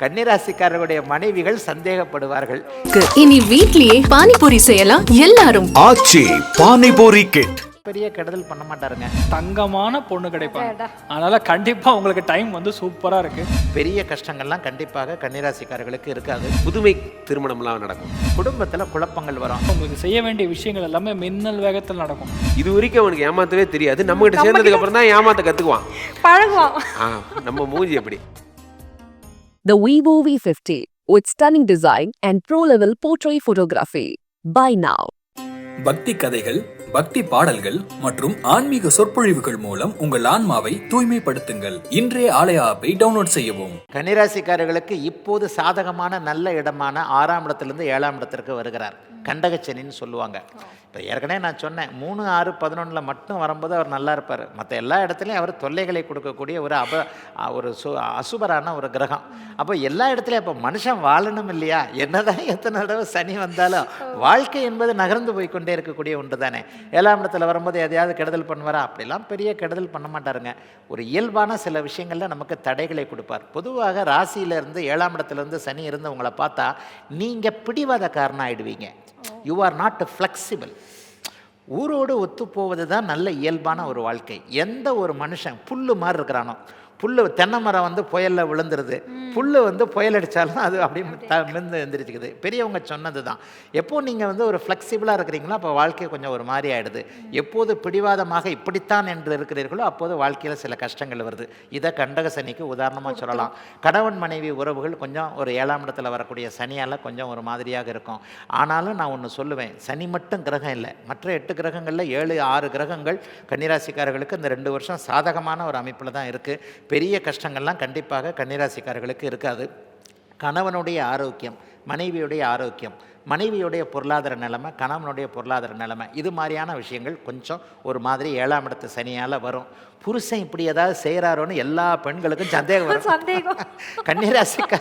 கன்னிராசிக்காரர்களுடைய மனைவிகள் சந்தேகப்படுவார்கள். இனி வீட்லயே பானிபூரி செய்யலாம் எல்லாரும். ஆச்சி பானிபூரி கிட் பெரிய கெடுதல் பண்ண மாட்டாருங்க. தங்கமான பொண்ணு கிடைப்பாங்க. அதனால கண்டிப்பா உங்களுக்கு டைம் வந்து சூப்பரா இருக்கு. பெரிய கஷ்டங்கள்லாம் கண்டிப்பாக கன்னிராசிக்காரர்களுக்கு இருக்காது. புதுமை திருமணம்லாம் நடக்கும். குடும்பத்தில் குழப்பங்கள் வரும். உங்களுக்கு செய்ய வேண்டிய விஷயங்கள் எல்லாமே மின்னல் வேகத்தில் நடக்கும். இது வரைக்கும் அவனுக்கு ஏமாத்தவே தெரியாது. நம்ம கிட்ட சேர்ந்ததுக்கு அப்புறம் தான் ஏமாத்த கத்துக்குவான். பழகுவான். ஆ, நம்ம மூஞ்சி எப்படி? The Vivo V50 with stunning design and pro-level portrait photography. Buy now. பக்தி கதைகள் பக்தி பாடல்கள் மற்றும் ஆன்மீக சொற்பொழிவுகள் மூலம் உங்கள் ஆன்மாவை தூய்மைப்படுத்துங்கள். இன்றைய ஆலய ஆப்பை டவுன்லோட் செய்யவும். கன்னிராசிக்காரர்களுக்கு இப்போது சாதகமான நல்ல இடமான ஆறாம் இடத்திலிருந்து ஏழாம் இடத்திற்கு வருகிறார். கண்டகச்சனின்னு சொல்லுவாங்க. இப்போ ஏற்கனவே நான் சொன்னேன் மூணு ஆறு பதினொன்றில் மட்டும் வரும்போது அவர் நல்லா இருப்பார். மற்ற எல்லா இடத்துலையும் அவர் தொல்லைகளை கொடுக்கக்கூடிய ஒரு அப ஒரு சு அசுபரான ஒரு கிரகம். அப்போ எல்லா இடத்துலையும் அப்போ மனுஷன் வாழணும் இல்லையா? என்னதான் எத்தனை தடவை சனி வந்தாலும் வாழ்க்கை என்பது நகர்ந்து போய் கொண்டே இருக்கக்கூடிய ஒன்று தானே ஏழாம் இடத்துல வரும்போது எதையாவது கெடுதல் பண்ணுவாரா? அப்படிலாம் பெரிய கெடுதல் பண்ண மாட்டாருங்க. ஒரு இயல்பான சில விஷயங்களில் நமக்கு தடைகளை கொடுப்பார். பொதுவாக ராசியிலேருந்து ஏழாம் இடத்துலேருந்து சனி இருந்து உங்களை பார்த்தா நீங்கள் பிடிவாதக்காரனாக ஆயிடுவீங்க. யூ ஆர் நாட் ஃப்ளெக்சிபிள் ஊரோடு ஒத்துப்போவது தான் நல்ல இயல்பான ஒரு வாழ்க்கை. எந்த ஒரு மனுஷன் புல்லு மாதிரி இருக்கிறானோ புல்லு தென்னை மரம் வந்து புயலில் விழுந்துருது. புல்லு வந்து புயல் அடித்தாலும் அது அப்படியே த மிந்து எந்திரிச்சுக்குது. பெரியவங்க சொன்னது தான் எப்போ நீங்கள் வந்து ஒரு ஃப்ளெக்சிபிளாக இருக்கிறீங்களோ அப்போ வாழ்க்கை கொஞ்சம் ஒரு மாதிரி ஆகிடுது எப்போது பிடிவாதமாக இப்படித்தான் என்று இருக்கிறீர்களோ அப்போது வாழ்க்கையில் சில கஷ்டங்கள் வருது. இதை கண்டக சனிக்கு உதாரணமாக சொல்லலாம். கணவன் மனைவி உறவுகள் கொஞ்சம் ஒரு ஏழாம் இடத்துல வரக்கூடிய சனியால் கொஞ்சம் ஒரு மாதிரியாக இருக்கும். ஆனாலும் நான் ஒன்று சொல்லுவேன். சனி மட்டும் கிரகம் இல்லை. மற்ற எட்டு கிரகங்களில் ஏழு ஆறு கிரகங்கள் கன்னிராசிக்காரர்களுக்கு இந்த ரெண்டு வருஷம் சாதகமான ஒரு அமைப்பில் தான் இருக்குது பெரிய கஷ்டங்கள்லாம் கண்டிப்பாக கன்னிராசிக்காரர்களுக்கு இருக்காது. கணவனுடைய ஆரோக்கியம் மனைவியுடைய ஆரோக்கியம். மனைவியுடைய பொருளாதார நிலைமை கணவனுடைய பொருளாதார நிலைமை இது மாதிரியான விஷயங்கள் கொஞ்சம் ஒரு மாதிரி ஏழாம் இடத்து சனியால் வரும். புருஷன் இப்படி ஏதாவது செய்கிறாரோன்னு எல்லா பெண்களுக்கும் சந்தேகம் வரும். சந்தேகம். கன்னிராசிக்கா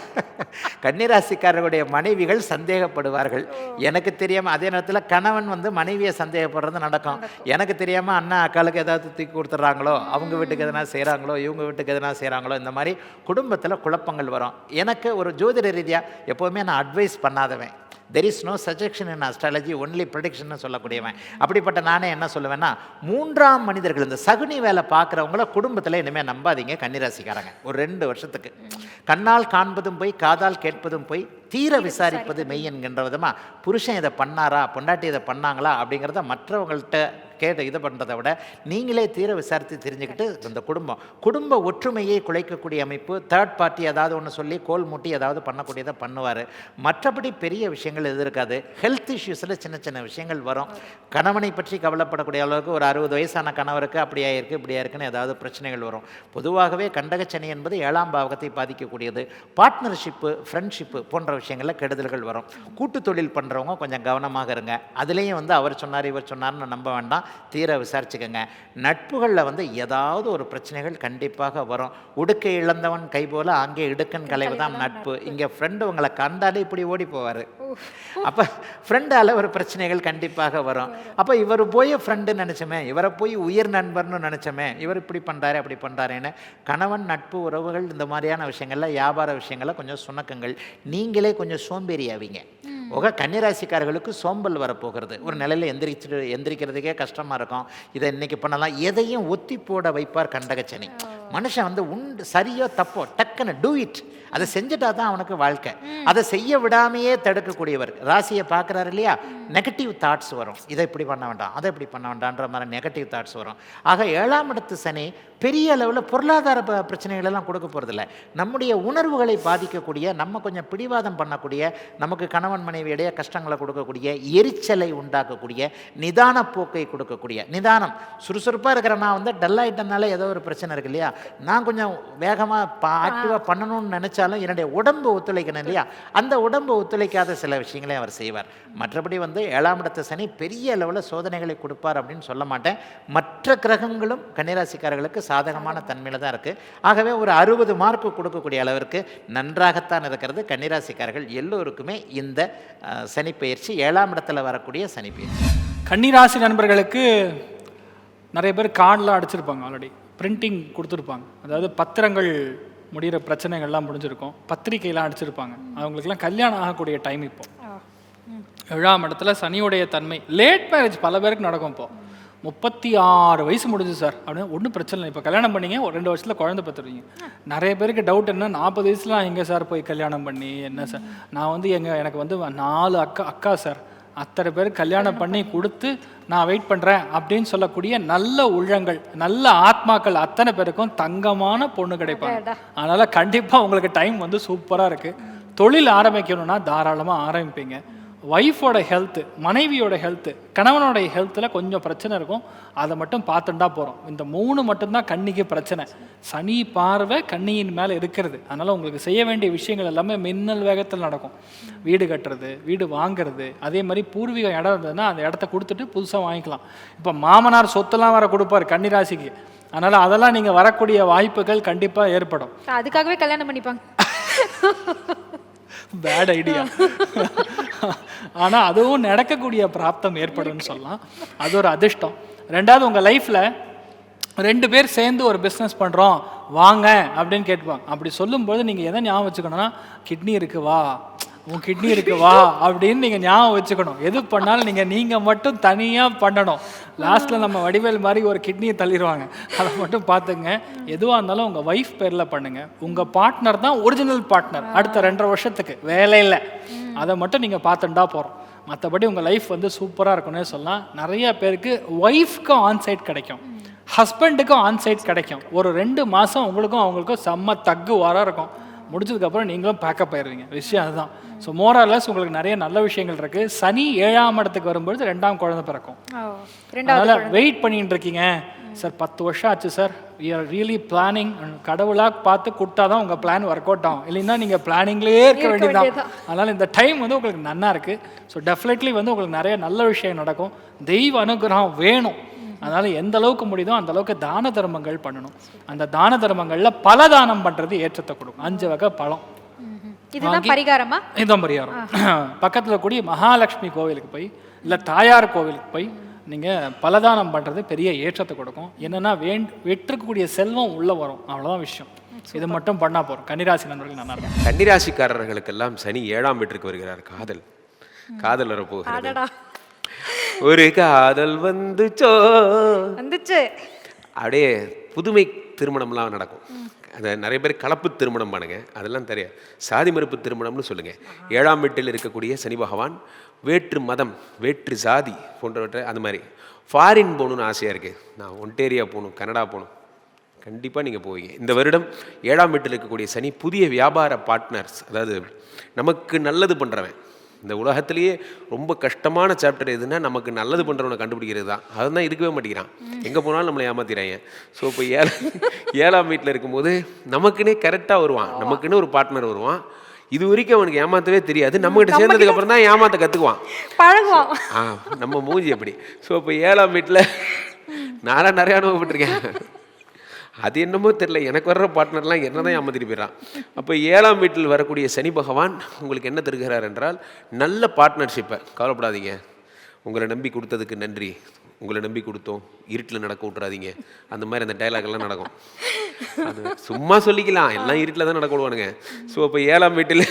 கன்னிராசிக்காரர்களுடைய மனைவிகள் சந்தேகப்படுவார்கள். எனக்கு தெரியாமல் அதே நேரத்தில் கணவன் வந்து மனைவியை சந்தேகப்படுறது நடக்கும். எனக்கு தெரியாமல் அண்ணா அக்காளுக்கு ஏதாவது தூக்கி கொடுத்துட்றாங்களோ அவங்க வீட்டுக்கு எதனா செய்கிறாங்களோ இவங்க வீட்டுக்கு எதனா செய்கிறாங்களோ இந்த மாதிரி குடும்பத்தில் குழப்பங்கள் வரும். எனக்கு ஒரு ஜோதிட ரீதியாக எப்போவுமே நான் advice பண்ணாதவன். There is no suggestion in astrology only prediction சொல்லக்கூடியவன். அப்படிப்பட்ட நானே என்ன சொல்லுவேன்னா மூன்றாம் மனிதர்கள் இந்த சகுனி வேலை பார்க்குறவங்கள குடும்பத்தில் இனிமேல் நம்பாதீங்க கன்னிராசிக்காரங்க. ஒரு ரெண்டு வருஷத்துக்கு. கண்ணால் காண்பதும் போய் காதால் கேட்பதும் போய் தீர விசாரிப்பது மெய் என்கின்ற விதமாக புருஷன் இதை பண்ணாரா பொண்டாட்டி இதை பண்ணாங்களா அப்படிங்கிறத மற்றவங்கள்ட்ட கேட்டு இது பண்ணுறதை விட நீங்களே தீர விசாரித்து தெரிஞ்சுக்கிட்டு இந்த குடும்பம். குடும்ப ஒற்றுமையை குலைக்கக்கூடிய அமைப்பு தேர்ட் பார்ட்டி ஏதாவது ஒன்று சொல்லி கோல் மூட்டி ஏதாவது பண்ணக்கூடியதை பண்ணுவார். மற்றபடி பெரிய விஷயங்கள் எது இருக்காது. ஹெல்த் இஷ்யூஸில் சின்ன சின்ன விஷயங்கள் வரும். கணவனை பற்றி கவலைப்படக்கூடிய அளவுக்கு ஒரு அறுபது வயசான கணவருக்கு அப்படியா இருக்குது இப்படியா இருக்குன்னு ஏதாவது பிரச்சனைகள் வரும். பொதுவாகவே கண்டகச்சனி என்பது ஏழாம் பாவகத்தை பாதிக்கக்கூடியது. பார்ட்னர்ஷிப்பு ஃப்ரெண்ட்ஷிப்பு போன்ற விஷயங்களில் கெடுதல்கள் வரும். கூட்டு தொழில் பண்ணுறவங்க கொஞ்சம் கவனமாக இருங்க. அதுலேயும் வந்து அவர் சொன்னார் இவர் சொன்னார்னு நம்ப வேண்டாம். தீர விசாரிச்சுக்கோங்க. நட்புகளில் வந்து ஏதாவது ஒரு பிரச்சனைகள் கண்டிப்பாக வரும். உடுக்கை இழந்தவன் கை போல அங்கே இடுக்கன் கலைவு தான் நட்பு. இங்கே ஃப்ரெண்டு உங்களை கண்டாலே இப்படி ஓடி போவார். அப்போ ஃப்ரெண்டால் ஒரு பிரச்சனைகள் கண்டிப்பாக வரும். அப்போ இவர் போய் ஃப்ரெண்டு நினச்சோமே இவரை போய் உயிர் நண்பர்னு நினச்சோமே இவர் இப்படி பண்ணுறாரு அப்படி பண்ணுறாருன்னு கணவன் நட்பு உறவுகள் இந்த மாதிரியான விஷயங்கள்ல வியாபார விஷயங்கள்ல கொஞ்சம் சுணக்கங்கள். நீங்களே கொஞ்சம் சோம்பேறி ஆவீங்க உக கன்னிராசிக்காரர்களுக்கு சோம்பல் வரப்போகிறது. ஒரு நிலையில் எந்திரிச்சிட்டு எந்திரிக்கிறதுக்கே கஷ்டமாக இருக்கும். இதை இன்னைக்கு பண்ணலாம். எதையும் ஒத்தி போட வைப்பார் கண்டகச்சனி. மனுஷன் வந்து உண்டு சரியோ தப்போ டக்குன்னு டூ இட் அதை செஞ்சுட்டா தான் அவனுக்கு வாழ்க்கை. அதை செய்ய விடாமையே தடுக்கக்கூடியவர். ராசியை பார்க்குறாரு இல்லையா? நெகட்டிவ் தாட்ஸ் வரும். இதை இப்படி பண்ண வேண்டாம் அதை இப்படி பண்ண வேண்டாம்ன்ற மாதிரி நெகட்டிவ் தாட்ஸ் வரும். ஆக ஏழாம் இடத்து சனி பெரிய அளவில் பொருளாதார ப- பிரச்சனைகள் எல்லாம் கொடுக்க போகிறதில்ல நம்முடைய உணர்வுகளை பாதிக்கக்கூடிய நம்ம கொஞ்சம் பிடிவாதம் பண்ணக்கூடிய நமக்கு கணவன் மனைவி இடையே கஷ்டங்களை கொடுக்கக்கூடிய எரிச்சலை உண்டாக்கக்கூடிய நிதான போக்கை கொடுக்கக்கூடிய நிதானம். சுறுசுறுப்பாக இருக்கிற நான் வந்து டல் ஆகிட்டனால ஏதோ ஒரு பிரச்சனை இருக்கு இல்லையா? நான் கொஞ்சம் வேகமாக ஆக்டிவாக பண்ணணும்னு நினச்சாலும் என்னுடைய உடம்பு ஒத்துழைக்கணும் இல்லையா? அந்த உடம்பு ஒத்துழைக்காத சில விஷயங்களையும் அவர் செய்வார். மற்றபடி வந்து ஏழாம் இடத்து சனி பெரிய அளவில் சோதனைகளை கொடுப்பார் அப்படின்னு சொல்ல மாட்டேன். மற்ற கிரகங்களும் கன்னிராசிக்காரர்களுக்கு சாதகமான தன்மையில் தான் இருக்குது ஆகவே ஒரு அறுபது மார்க்கு கொடுக்கக்கூடிய அளவிற்கு நன்றாகத்தான் இருக்கிறது கன்னிராசிக்காரர்கள் எல்லோருக்குமே இந்த அஹ், சனிப்பெயர்ச்சி ஏழாம் இடத்துல வரக்கூடிய சனிப்பெயர்ச்சி கன்னிராசி நண்பர்களுக்கு நிறைய பேர் கார்டெலாம் அடிச்சிருப்பாங்க ஆல்ரெடி பிரிண்டிங் கொடுத்துருப்பாங்க. அதாவது பத்திரங்கள் முடிகிற பிரச்சனைகள்லாம் முடிஞ்சிருக்கும். பத்திரிக்கையெல்லாம் அடிச்சிருப்பாங்க. அவங்களுக்குலாம் கல்யாணம் ஆகக்கூடிய டைம் இப்போ. ஏழாம் இடத்துல சனியுடைய தன்மை. லேட் மேரேஜ் பல பேருக்கு நடக்கும் இப்போ. முப்பத்தி ஆறு வயசு முடிஞ்சு சார் அப்படின்னு ஒன்றும் பிரச்சனை இல்லை. இப்போ கல்யாணம் பண்ணீங்க ஒரு ரெண்டு வருஷத்தில் குழந்தை பெற்றுருவீங்க நிறைய பேருக்கு டவுட் என்ன? நாற்பது வயசுல எங்கே சார் போய் கல்யாணம் பண்ணி? என்ன சார் நான் வந்து எங்கள் எனக்கு வந்து நாலு அக்கா அக்கா சார் அத்தனை பேர் கல்யாணம் பண்ணி கொடுத்து நான் வெயிட் பண்ணுறேன் அப்படின்னு சொல்லக்கூடிய நல்ல உள்ளங்கள் நல்ல ஆத்மாக்கள் அத்தனை பேருக்கும் தங்கமான பொண்ணு கிடைப்பாங்க. அதனால் கண்டிப்பாக உங்களுக்கு டைம் வந்து சூப்பராக இருக்குது தொழில் ஆரம்பிக்கணும்னா தாராளமாக ஆரம்பிப்பீங்க. ஒய்ஃபோட ஹெல்த்து மனைவியோட ஹெல்த்து கணவனோட ஹெல்த்தில் கொஞ்சம் பிரச்சனை இருக்கும். அதை மட்டும் பார்த்துட்டா போகிறோம் இந்த மூணு மட்டும்தான் கண்ணிக்கு பிரச்சனை. சனி பார்வை கண்ணியின் மேலே இருக்கிறது. அதனால் உங்களுக்கு செய்ய வேண்டிய விஷயங்கள் எல்லாமே மின்னல் வேகத்தில் நடக்கும். வீடு கட்டுறது வீடு வாங்குறது அதே மாதிரி பூர்வீக இடம் இருந்ததுன்னா அந்த இடத்த கொடுத்துட்டு புதுசாக வாங்கிக்கலாம். இப்போ மாமனார் சொத்தெல்லாம் வர கொடுப்பார் கன்னிராசிக்கு. அதனால் அதெல்லாம் நீங்கள் வரக்கூடிய வாய்ப்புகள் கண்டிப்பாக ஏற்படும். அதுக்காகவே கல்யாணம் பண்ணிப்பாங்க. பேட் ஐடியா ஆனால் அதுவும் நடக்கக்கூடிய பிராப்தம் ஏற்படும்னு சொல்லலாம். அது ஒரு அதிர்ஷ்டம். ரெண்டாவது உங்கள் லைஃப்பில் ரெண்டு பேர் சேர்ந்து ஒரு பிஸ்னஸ் பண்ணுறோம் வாங்க அப்படின்னு கேட்பாங்க அப்படி சொல்லும்போது நீங்கள் எதை ஞாபகம் வச்சுக்கணும்னா கிட்னி இருக்கு வா. உன் கிட்னி இருக்கு வா அப்படின்னு நீங்கள் ஞாபகம் வச்சுக்கணும். எது பண்ணாலும் நீங்கள் நீங்கள் மட்டும் தனியாக பண்ணணும். லாஸ்ட்டில் நம்ம வடிவேல் மாதிரி ஒரு கிட்னியை தள்ளிடுவாங்க அதை மட்டும் பார்த்துங்க. எதுவாக இருந்தாலும் உங்கள் ஒய்ஃப் பேரில் பண்ணுங்கள் உங்கள் பார்ட்னர் தான் ஒரிஜினல் பார்ட்னர் அடுத்த ரெண்டரை வருஷத்துக்கு. வேலையில் அதை மட்டும் நீங்கள் பார்த்துட்டா போகிறோம் மற்றபடி உங்கள் லைஃப் வந்து சூப்பராக இருக்கும்னே சொல்லலாம். நிறைய பேருக்கு ஒய்ஃப்க்கும் ஆன்சைட் கிடைக்கும். ஹஸ்பண்டுக்கும் ஆன்சைட் கிடைக்கும். ஒரு ரெண்டு மாதம் உங்களுக்கும் அவங்களுக்கும் செம்ம தக்கு வாரம் இருக்கும். முடிச்சதுக்கப்புறம் நீங்களும் பேக்கப் ஆயிடுவீங்க விஷயம் அதுதான். ஸோ மோரலஸ் உங்களுக்கு நிறைய நல்ல விஷயங்கள் இருக்குது சனி ஏழாம் இடத்துக்கு வரும்பொழுது ரெண்டாம் குழந்தை பிறக்கும். அதனால் வெயிட் பண்ணிட்டு இருக்கீங்க. சார் பத்து வருஷம் ஆச்சு sir we are really planning கடவுளாக பார்த்து கொடுத்தா தான் உங்கள் பிளான் ஒர்க் அவுட் ஆகும். இல்லைன்னா நீங்கள் பிளானிங்லேயே இருக்க வேண்டியதுதான். அதனால் இந்த டைம் வந்து உங்களுக்கு நன்னா இருக்குது ஸோ டெஃபினெட்லி வந்து உங்களுக்கு நிறைய நல்ல விஷயம் நடக்கும். தெய்வ அனுகிரகம் வேணும். அதனால் எந்த அளவுக்கு முடியுதோ அந்த அளவுக்கு தான தர்மங்கள் பண்ணணும். அந்த தான தர்மங்களில் பல தானம் பண்ணுறது ஏற்றத்தை கொடுக்கும். அஞ்சு வகை பழம். இதுதான் பரிகாரமா? இதான் பரிகாரம். பக்கத்தில் கூடிய மகாலட்சுமி கோவிலுக்கு போய் இல்லை தாயார் கோவிலுக்கு போய் நீங்கள் பலதானம் பண்ணுறது பெரிய ஏற்றத்தை கொடுக்கும். என்னென்னா வேண்ட் வெற்றிருக்கக்கூடிய செல்வம் உள்ளே வரும். அவ்வளோதான் விஷயம். இது மட்டும் பண்ணால் போகிறோம் கன்னிராசி நண்பர்கள் நல்லா இருக்கும் கன்னிராசிக்காரர்களுக்கெல்லாம் சனி ஏழாம் வீட்டிற்கு வருகிறார். காதல். காதல் வரப்போகிறது. ஒரு காதல் வந்துச்சோ? வந்துச்சு. அப்படியே புதுமை திருமணம்லாம் நடக்கும். அது நிறைய பேர் கலப்பு திருமணம் பண்ணுங்க அதெல்லாம் தெரியாது. சாதி மறுப்பு திருமணம்னு சொல்லுங்க. ஏழாம் வீட்டில் இருக்கக்கூடிய சனி பகவான் வேற்று மதம் வேற்று சாதி போன்றவற்றை அந்த மாதிரி. ஃபாரின் போகணுன்னு ஆசையாக இருக்குது நான் ஒன்டேரியா போகணும் கனடா போகணும். கண்டிப்பாக நீங்கள் போவீங்க. இந்த வருடம் ஏழாம் வீட்டில் இருக்கக்கூடிய சனி புதிய வியாபார பார்ட்னர்ஸ் அதாவது நமக்கு நல்லது பண்ணுறவன் இந்த உலகத்திலேயே ரொம்ப கஷ்டமான சாப்டர் எதுன்னா நமக்கு நல்லது பண்ணுறவனை கண்டுபிடிக்கிறது தான். அதுதான் இருக்கவே மாட்டேங்கிறான். எங்கே போனாலும் நம்மளை ஏமாத்திடுறாங்க ஸோ இப்போ ஏழ ஏழாம் வீட்டில் இருக்கும்போது நமக்குன்னே கரெக்டாக வருவான். நமக்குன்னு ஒரு பார்ட்னர் வருவான். இது வரைக்கும் அவனுக்கு ஏமாத்தவே தெரியாது. நம்மகிட்ட சேர்ந்ததுக்கு அப்புறம் தான் ஏமாத்த கற்றுக்குவான் பழகுவோம் ஆ நம்ம மூஞ்சி எப்படி ஸோ இப்போ ஏழாம் வீட்டில் நான்லாம் நிறைய அனுபவப்பட்டிருக்கேன். அது என்னமோ தெரில எனக்கு வர்ற பார்ட்னர்லாம் என்ன தான் ஏமாத்திட்டு போயிடறான். அப்போ ஏழாம் வீட்டில் வரக்கூடிய சனி பகவான் உங்களுக்கு என்ன தருகிறார் என்றால் நல்ல பார்ட்னர்ஷிப்பை கவலைப்படாதீங்க. உங்களை நம்பி கொடுத்ததுக்கு நன்றி. உங்களை நம்பி கொடுத்தோம். இருட்டில் நடக்க விட்றாதீங்க அந்த மாதிரி அந்த டைலாக்லாம் நடக்கும். அது சும்மா சொல்லிக்கலாம். எல்லாம் இருட்டில் தான் நடக்க விடுவானுங்க. ஸோ அப்போ ஏழாம் வீட்டில்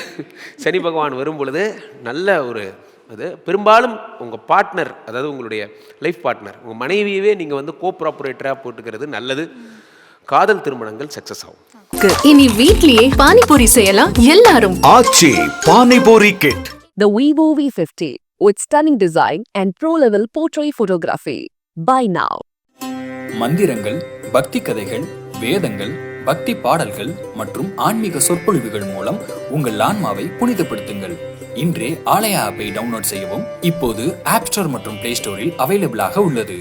சனி பகவான் வரும் பொழுது நல்ல ஒரு அது பெரும்பாலும் உங்கள் பார்ட்னர் அதாவது உங்களுடைய லைஃப் பார்ட்னர் உங்கள் மனைவியவே நீங்கள் வந்து கோப்ராப்பரேட்டராக போட்டுக்கிறது நல்லது. காதல் திருமணங்கள் சக்ஸஸ் ஆகும். இனி வீட்லயே பானிபூரி செய்யலாம் எல்லாரும். Aachi pani puri kit The Vivo V50 with stunning design and pro-level portrait photography. Buy now. மந்திரங்கள் பக்தி கதைகள் வேதங்கள் பக்தி பாடல்கள் மற்றும் ஆன்மீக சொற்பொழிவுகள் மூலம் உங்கள் ஆன்மாவை புனிதப்படுத்துங்கள். இன்றே ஆலயா ஆப்பை டவுன்லோட் செய்யவும் இப்போது ஆப் ஸ்டோர் மற்றும் பிளே ஸ்டோரில் அவைலபிளாக உள்ளது.